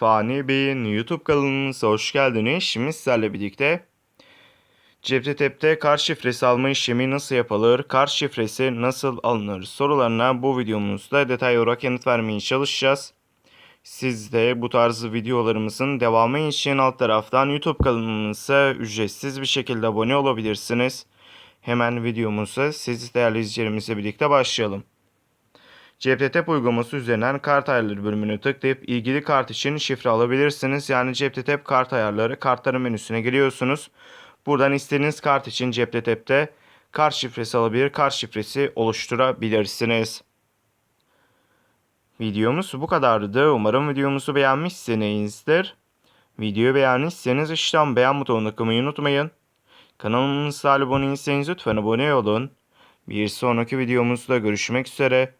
Fani Bey'in YouTube kanalımıza hoş geldiniz. Şimdi sizlerle birlikte Cepte Tep'te kart şifresi alma işlemi nasıl yapılır, kart şifresi nasıl alınır sorularına bu videomuzda detay olarak yanıt vermeye çalışacağız. Siz de bu tarz videolarımızın devamı için alt taraftan YouTube kanalımıza ücretsiz bir şekilde abone olabilirsiniz. Hemen videomuza siz değerli izleyicilerimizle birlikte başlayalım. CepTetep uygulaması üzerinden kart ayarları bölümüne tıklayıp ilgili kart için şifre alabilirsiniz. Yani CepTetep kart ayarları kartların menüsüne giriyorsunuz. Buradan istediğiniz kart için CepTetep'te kart şifresi alabilir, kart şifresi oluşturabilirsiniz. Videomuz bu kadardı. Umarım videomuzu beğenmişsinizdir. Videoyu beğendiyseniz işlem beğen butonuna tıklamayı unutmayın. Kanalımıza abone değilseniz lütfen abone olun. Bir sonraki videomuzda görüşmek üzere.